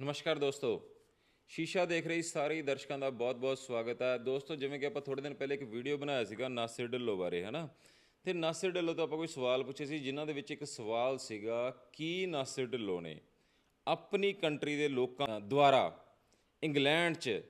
ਨਮਸਕਾਰ ਦੋਸਤੋ। ਸ਼ੀਸ਼ਾ ਦੇਖ ਰਹੀ ਸਾਰੇ ਦਰਸ਼ਕਾਂ ਦਾ ਬਹੁਤ-ਬਹੁਤ ਸਵਾਗਤ ਹੈ ਦੋਸਤੋ, ਜਿਵੇਂ ਕਿ ਆਪਾਂ ਥੋੜੇ ਦਿਨ ਪਹਿਲੇ ਇੱਕ ਵੀਡੀਓ ਬਣਾਇਆ ਸੀਗਾ ਨਾਸਿਰ ਢਿੱਲੋਂ ਬਾਰੇ, ਹਨਾ? ਤੇ ਨਾਸਿਰ ਢਿੱਲੋਂ ਤੋਂ ਆਪਾਂ ਕੋਈ ਸਵਾਲ ਪੁੱਛੇ ਸੀ, ਜਿਨ੍ਹਾਂ ਦੇ ਵਿੱਚ ਇੱਕ ਸਵਾਲ ਸੀਗਾ, ਕੀ ਨਾਸਿਰ ਢਿੱਲੋਂ ਨੇ ਆਪਣੀ ਕੰਟਰੀ ਦੇ ਲੋਕਾਂ ਦੁਆਰਾ ਇੰਗਲੈਂਡ 'ਚ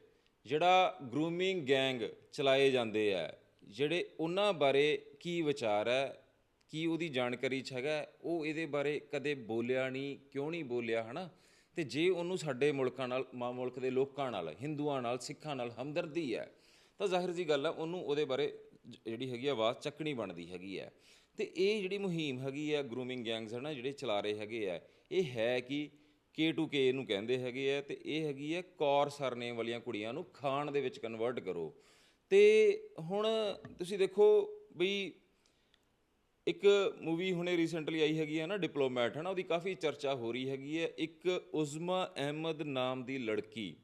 ਜਿਹੜਾ ਗਰੂਮਿੰਗ ਗੈਂਗ ਚਲਾਏ ਜਾਂਦੇ ਆ, ਜਿਹੜੇ ਉਹਨਾਂ ਬਾਰੇ ਕੀ ਵਿਚਾਰ ਹੈ, ਕੀ ਉਹਦੀ ਜਾਣਕਾਰੀ 'ਚ ਹੈਗਾ, ਉਹ ਇਹਦੇ ਬਾਰੇ ਕਦੇ ਬੋਲਿਆ ਨਹੀਂ, ਕਿਉਂ ਨਹੀਂ ਬੋਲਿਆ, ਹਨਾ? ਤੇ ਜੇ ਉਹਨੂੰ ਸਾਡੇ ਮੁਲਕਾਂ ਨਾਲ, ਮਾਂ, ਮੁਲਕ ਦੇ ਲੋਕਾਂ ਨਾਲ, ਹਿੰਦੂਆਂ ਨਾਲ, ਸਿੱਖਾਂ ਨਾਲ ਹਮਦਰਦੀ ਹੈ, ਤਾਂ ਜ਼ਾਹਿਰ ਜੀ ਗੱਲ ਆ ਉਹਨੂੰ ਉਹਦੇ ਬਾਰੇ ਜਿਹੜੀ ਹੈਗੀ ਆਵਾਜ਼ ਚੱਕਣੀ ਬਣਦੀ ਹੈਗੀ ਹੈ। ਤੇ ਇਹ ਜਿਹੜੀ ਮੁਹਿੰਮ ਹੈਗੀ ਆ ਗਰੂਮਿੰਗ ਗੈਂਗਸ ਹੈ ਨਾ ਜਿਹੜੇ ਚਲਾ ਰਹੇ ਹੈਗੇ ਆ ਇਹ ਹੈ ਕਿ K2K ਇਹਨੂੰ ਕਹਿੰਦੇ ਹੈਗੇ ਆ ਤੇ ਇਹ ਹੈਗੀ ਹੈ ਕੌਰ ਸਰਨੇਮ ਵਾਲੀਆਂ ਕੁੜੀਆਂ ਨੂੰ ਖਾਣ ਦੇ ਵਿੱਚ ਕਨਵਰਟ ਕਰੋ। ਤੇ ਹੁਣ ਤੁਸੀਂ ਦੇਖੋ ਬਈ ਇੱਕ ਮੂਵੀ ਹੁਣੇ ਰੀਸੈਂਟਲੀ ਆਈ ਹੈਗੀ ਹੈ ਨਾ ਡਿਪਲੋਮੈਟ ਹੈ ਨਾ ਉਹਦੀ ਕਾਫੀ ਚਰਚਾ ਹੋ ਰਹੀ ਹੈਗੀ ਹੈ। ਇੱਕ ਉਜ਼ਮਾ ਅਹਿਮਦ ਨਾਮ ਦੀ ਲੜਕੀ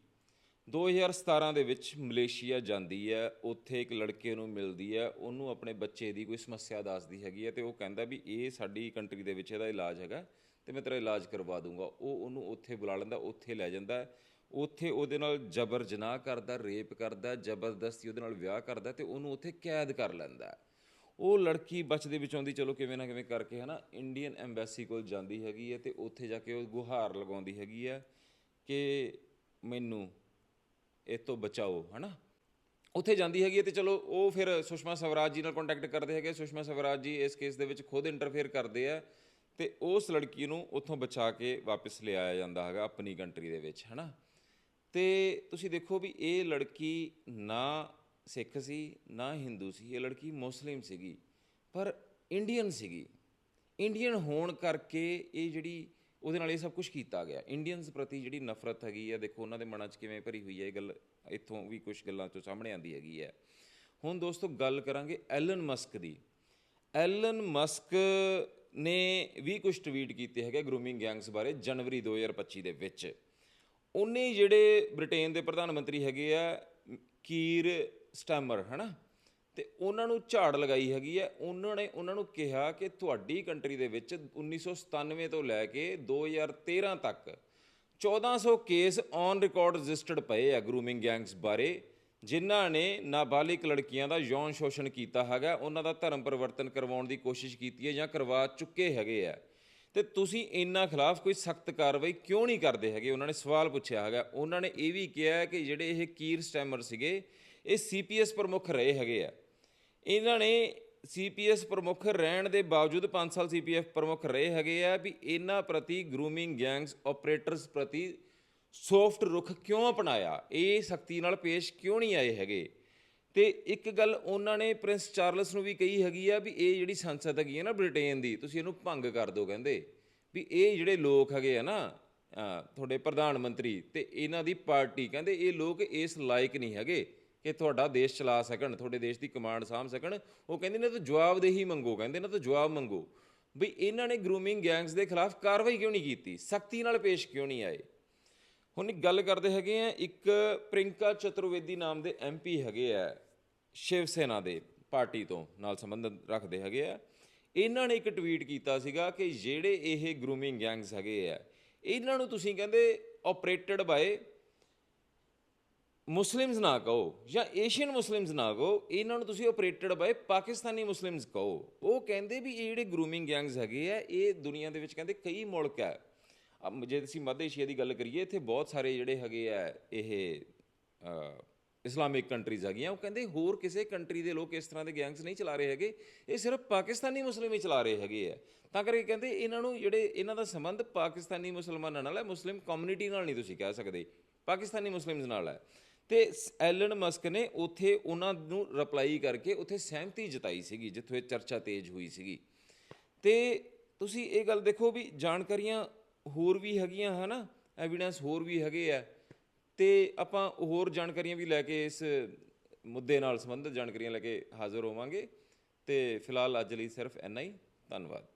2017 ਦੇ ਵਿੱਚ ਮਲੇਸ਼ੀਆ ਜਾਂਦੀ ਹੈ, ਉੱਥੇ ਇੱਕ ਲੜਕੇ ਨੂੰ ਮਿਲਦੀ ਹੈ, ਉਹਨੂੰ ਆਪਣੇ ਬੱਚੇ ਦੀ ਕੋਈ ਸਮੱਸਿਆ ਦੱਸਦੀ ਹੈਗੀ ਹੈ ਤੇ ਉਹ ਕਹਿੰਦਾ ਵੀ ਇਹ ਸਾਡੀ ਕੰਟਰੀ ਦੇ ਵਿੱਚ ਇਹਦਾ ਇਲਾਜ ਹੈਗਾ ਤੇ ਮੈਂ ਤੇਰਾ ਇਲਾਜ ਕਰਵਾ ਦੂੰਗਾ। ਉਹ ਉਹਨੂੰ ਉੱਥੇ ਬੁਲਾ ਲੈਂਦਾ, ਉੱਥੇ ਲੈ ਜਾਂਦਾ, ਉੱਥੇ ਉਹਦੇ ਨਾਲ ਜਬਰ ਜਨਾਹ ਕਰਦਾ, ਰੇਪ ਕਰਦਾ, ਜ਼ਬਰਦਸਤੀ ਉਹਦੇ ਨਾਲ ਵਿਆਹ ਕਰਦਾ ਤੇ ਉਹਨੂੰ ਉੱਥੇ ਕੈਦ ਕਰ ਲੈਂਦਾ। ਉਹ ਲੜਕੀ ਬਚਦੇ ਵਿੱਚ ਆਉਂਦੀ, ਚਲੋ ਕਿਵੇਂ ਨਾ ਕਿਵੇਂ ਕਰਕੇ ਹਨਾ ਇੰਡੀਅਨ ਐਮਬੈਸੀ ਕੋਲ ਜਾਂਦੀ ਹੈਗੀ ਹੈ ਤੇ ਉੱਥੇ ਜਾ ਕੇ ਉਹ ਗੁਹਾਰ ਲਗਾਉਂਦੀ ਹੈਗੀ ਹੈ ਕਿ ਮੈਨੂੰ ਇਹ ਤੋਂ ਬਚਾਓ ਹਨਾ। ਉੱਥੇ ਜਾਂਦੀ ਹੈਗੀ ਹੈ ਤੇ ਚਲੋ ਉਹ ਫਿਰ ਸੁਸ਼ਮਾ ਸਵਰਾਜ ਜੀ ਨਾਲ ਕੰਟੈਕਟ ਕਰਦੇ ਹੈਗੇ ਸੁਸ਼ਮਾ ਸਵਰਾਜ ਜੀ ਇਸ ਕੇਸ ਦੇ ਵਿੱਚ ਖੁਦ ਇੰਟਰਫੇਅਰ ਕਰਦੇ ਆ ਤੇ ਉਸ ਲੜਕੀ ਨੂੰ ਉੱਥੋਂ ਬਚਾ ਕੇ ਵਾਪਸ ਲਿਆਇਆ ਜਾਂਦਾ ਹੈਗਾ ਆਪਣੀ ਕੰਟਰੀ ਦੇ ਵਿੱਚ ਹਨਾ। ਤੇ ਤੁਸੀਂ ਦੇਖੋ ਵੀ ਇਹ ਲੜਕੀ ਨਾ ਸਿੱਖ ਸੀ, ਨਾ ਹਿੰਦੂ ਸੀ, ਇਹ ਲੜਕੀ ਮੁਸਲਿਮ ਸੀਗੀ, ਪਰ ਇੰਡੀਅਨ ਸੀਗੀ। ਇੰਡੀਅਨ ਹੋਣ ਕਰਕੇ ਇਹ ਜਿਹੜੀ ਉਹਦੇ ਨਾਲ ਇਹ ਸਭ ਕੁਝ ਕੀਤਾ ਗਿਆ। ਇੰਡੀਅਨਸ ਪ੍ਰਤੀ ਜਿਹੜੀ ਨਫ਼ਰਤ ਹੈਗੀ ਆ, ਦੇਖੋ ਉਹਨਾਂ ਦੇ ਮਨਾਂ 'ਚ ਕਿਵੇਂ ਭਰੀ ਹੋਈ ਹੈ ਇਹ ਗੱਲ ਇੱਥੋਂ ਵੀ ਕੁਝ ਗੱਲਾਂ 'ਚੋਂ ਸਾਹਮਣੇ ਆਉਂਦੀ ਹੈਗੀ ਹੈ ਹੁਣ ਦੋਸਤੋ ਗੱਲ ਕਰਾਂਗੇ ਐਲਨ ਮਸਕ ਦੀ। ਐਲਨ ਮਸਕ ਨੇ ਵੀ ਕੁਝ ਟਵੀਟ ਕੀਤੇ ਹੈਗੇ ਗਰੂਮਿੰਗ ਗੈਂਗਸ ਬਾਰੇ ਜਨਵਰੀ 2025 ਦੇ ਵਿੱਚ। ਉਹਨੇ ਜਿਹੜੇ ਬ੍ਰਿਟੇਨ ਦੇ ਪ੍ਰਧਾਨ ਮੰਤਰੀ ਹੈਗੇ ਆ, ਕੀਰ ਸਟੈਮਰ, ਹਨਾ? ਤੇ ਉਹਨਾਂ ਨੂੰ ਝਾੜ ਲਗਾਈ ਹੈਗੀ ਹੈ। ਉਹਨਾਂ ਨੇ, ਉਹਨਾਂ ਨੂੰ ਕਿਹਾ ਕਿ ਤੁਹਾਡੀ ਕੰਟਰੀ ਦੇ ਵਿੱਚ 1997 ਤੋਂ ਲੈ ਕੇ 2013 ਤੱਕ 1400 ਕੇਸ ਔਨ ਰਿਕਾਰਡ ਰਜਿਸਟਰਡ ਪਏ ਆ ਗਰੂਮਿੰਗ ਗੈਂਗਸ ਬਾਰੇ, ਜਿਨ੍ਹਾਂ ਨੇ ਨਾਬਾਲਿਗ ਲੜਕੀਆਂ ਦਾ ਯੌਨ ਸ਼ੋਸ਼ਣ ਕੀਤਾ ਹੈਗਾ। ਉਹਨਾਂ ਦਾ ਧਰਮ ਪਰਿਵਰਤਨ ਕਰਵਾਉਣ ਦੀ ਕੋਸ਼ਿਸ਼ ਕੀਤੀ ਹੈ ਜਾਂ ਕਰਵਾ ਚੁੱਕੇ ਹੈਗੇ ਆ। ਤੇ ਤੁਸੀਂ ਇਹਨਾਂ ਖਿਲਾਫ ਕੋਈ ਸਖਤ ਕਾਰਵਾਈ ਕਿਉਂ ਨਹੀਂ ਕਰਦੇ ਹੈਗੇ? ਉਹਨਾਂ ਨੇ ਸਵਾਲ ਪੁੱਛਿਆ ਹੈਗਾ। ਉਹਨਾਂ ਨੇ ਇਹ ਵੀ ਕਿਹਾ ਕਿ ਜਿਹੜੇ ਇਹ ਕੀਰ ਸਟੈਮਰ ਸੀਗੇ ਇਹ ਸੀਪੀਐਸ ਪ੍ਰਮੁੱਖ ਰਹੇ ਹੈਗੇ ਆ। ਇਹਨਾਂ ਨੇ ਸੀਪੀਐਸ ਪ੍ਰਮੁੱਖ ਰਹਿਣ ਦੇ ਬਾਵਜੂਦ 5 ਸਾਲ ਸੀਪੀਐਫ ਪ੍ਰਮੁੱਖ ਰਹੇ ਹੈਗੇ ਆ ਵੀ ਇਹਨਾਂ ਪ੍ਰਤੀ ਗਰੂਮਿੰਗ ਗੈਂਗਸ ਆਪਰੇਟਰਸ ਪ੍ਰਤੀ ਸੌਫਟ ਰੁਖ ਕਿਉਂ ਅਪਣਾਇਆ? ਇਹ ਸਖਤੀ ਨਾਲ ਪੇਸ਼ ਕਿਉਂ ਨਹੀਂ ਆਏ ਹੈਗੇ? ਤੇ ਇੱਕ ਗੱਲ ਉਹਨਾਂ ਨੇ ਪ੍ਰਿੰਸ ਚਾਰਲਸ ਨੂੰ ਵੀ ਕਹੀ ਹੈਗੀ ਆ ਵੀ ਇਹ ਜਿਹੜੀ ਸੰਸਦ ਹੈਗੀ ਹੈ ਨਾ ਬ੍ਰਿਟੇਨ ਦੀ, ਤੁਸੀਂ ਇਹਨੂੰ ਭੰਗ ਕਰ ਦਿਓ ਕਹਿੰਦੇ। ਵੀ ਇਹ ਜਿਹੜੇ ਲੋਕ ਹੈਗੇ ਆ ਨਾ ਤੁਹਾਡੇ ਪ੍ਰਧਾਨ ਮੰਤਰੀ ਤੇ ਇਹਨਾਂ ਦੀ ਪਾਰਟੀ ਕਹਿੰਦੇ, ਇਹ ਲੋਕ ਇਸ ਲਾਇਕ ਨਹੀਂ ਹੈਗੇ। ਕਿ ਤੁਹਾਡਾ ਦੇਸ਼ ਚਲਾ ਸਕਣ, ਤੁਹਾਡੇ ਦੇਸ਼ ਦੀ ਕਮਾਂਡ ਸਾਂਭ ਸਕਣ। ਉਹ ਕਹਿੰਦੇ ਨੇ ਤਾਂ ਜਵਾਬਦੇਹੀ ਮੰਗੋ, ਕਹਿੰਦੇ ਨਾ ਤਾਂ ਜਵਾਬ ਮੰਗੋ। ਵੀ ਇਹਨਾਂ ਨੇ ਗਰੂਮਿੰਗ ਗੈਂਗਸ ਦੇ ਖਿਲਾਫ ਕਾਰਵਾਈ ਕਿਉਂ ਨਹੀਂ ਕੀਤੀ? ਸਖਤੀ ਨਾਲ ਪੇਸ਼ ਕਿਉਂ ਨਹੀਂ ਆਏ? ਹੁਣ ਇੱਕ ਗੱਲ ਕਰਦੇ ਹੈਗੇ ਆ, ਇੱਕ ਪ੍ਰਿੰਕਾ ਚਤੁਰਵੇਦੀ ਨਾਮ ਦੇ ਐਮਪੀ ਹੈਗੇ ਆ, ਸ਼ਿਵ ਸੈਨਾ ਦੇ ਪਾਰਟੀ ਤੋਂ ਨਾਲ ਸੰਬੰਧ ਰੱਖਦੇ ਹੈਗੇ ਆ। ਇਹਨਾਂ ਨੇ ਇੱਕ ਟਵੀਟ ਕੀਤਾ ਸੀਗਾ ਕਿ ਜਿਹੜੇ ਇਹ ਗਰੂਮਿੰਗ ਗੈਂਗਸ ਹੈਗੇ ਆ, ਇਹਨਾਂ ਨੂੰ ਤੁਸੀਂ ਕਹਿੰਦੇ ਆਪਰੇਟਡ ਬਾਏ ਮੁਸਲਿਮਸ ਨਾ ਕਹੋ ਜਾਂ ਏਸ਼ੀਅਨ ਮੁਸਲਿਮਸ ਨਾ ਕਹੋ, ਇਹਨਾਂ ਨੂੰ ਤੁਸੀਂ ਆਪਰੇਟਡ ਬਾਏ ਪਾਕਿਸਤਾਨੀ ਮੁਸਲਿਮਸ ਕਹੋ। ਉਹ ਕਹਿੰਦੇ ਵੀ ਇਹ ਜਿਹੜੇ ਗਰੂਮਿੰਗ ਗੈਂਗਸ ਹੈਗੇ ਆ, ਇਹ ਦੁਨੀਆ ਦੇ ਵਿੱਚ ਕਹਿੰਦੇ ਕਈ ਮੁਲਕ ਹੈ ਜੇ ਅਸੀਂ ਮੱਧ ਏਸ਼ੀਆ ਦੀ ਗੱਲ ਕਰੀਏ, ਇੱਥੇ ਬਹੁਤ ਸਾਰੇ ਜਿਹੜੇ ਹੈਗੇ ਆ, ਇਹ ਇਸਲਾਮਿਕ ਕੰਟਰੀਜ਼ ਹੈਗੀਆਂ। ਉਹ ਕਹਿੰਦੇ ਹੋਰ ਕਿਸੇ ਕੰਟਰੀ ਦੇ ਲੋਕ ਇਸ ਤਰ੍ਹਾਂ ਦੇ ਗੈਂਗਸ ਨਹੀਂ ਚਲਾ ਰਹੇ ਹੈਗੇ, ਇਹ ਸਿਰਫ ਪਾਕਿਸਤਾਨੀ ਮੁਸਲਿਮ ਹੀ ਚਲਾ ਰਹੇ ਹੈਗੇ ਆ। ਤਾਂ ਕਰਕੇ ਕਹਿੰਦੇ ਇਹਨਾਂ ਨੂੰ ਜਿਹੜੇ, ਇਹਨਾਂ ਦਾ ਸੰਬੰਧ ਪਾਕਿਸਤਾਨੀ ਮੁਸਲਮਾਨਾਂ ਨਾਲ ਹੈ, ਮੁਸਲਿਮ ਕਮਿਊਨਿਟੀ ਨਾਲ ਨਹੀਂ ਤੁਸੀਂ ਕਹਿ ਸਕਦੇ। ਪਾਕਿਸਤਾਨੀ ਮੁਸਲਿਮਸ ਨਾਲ ਹੈ। ਤੇ ਸ- ਐਲਨ ਮਸਕ ਨੇ ਉੱਥੇ ਉਹਨਾਂ ਨੂੰ ਰਿਪਲਾਈ ਕਰਕੇ ਉੱਥੇ ਸਹਿਮਤੀ ਜਤਾਈ ਸੀਗੀ, ਜਿੱਥੇ ਇਹ ਚਰਚਾ ਤੇਜ਼ ਹੋਈ ਸੀਗੀ। ਤੇ ਤੁਸੀਂ ਇਹ ਗੱਲ ਦੇਖੋ ਵੀ ਜਾਣਕਾਰੀਆਂ ਹੋਰ ਵੀ ਹੈਗੀਆਂ, ਹਨਾ? ਐਵੀਡੈਂਸ ਹੋਰ ਵੀ ਹੈਗੇ ਆ। ਤੇ ਆਪਾਂ ਹੋਰ ਜਾਣਕਾਰੀਆਂ ਵੀ ਲੈ ਕੇ ਇਸ ਮੁੱਦੇ ਨਾਲ ਸੰਬੰਧਿਤ ਜਾਣਕਾਰੀਆਂ ਲੈ ਕੇ ਹਾਜ਼ਰ ਹੋਵਾਂਗੇ। ਤੇ ਫਿਲਹਾਲ ਅੱਜ ਲਈ ਸਿਰਫ ਇੰਨਾ ਹੀ। ਧੰਨਵਾਦ।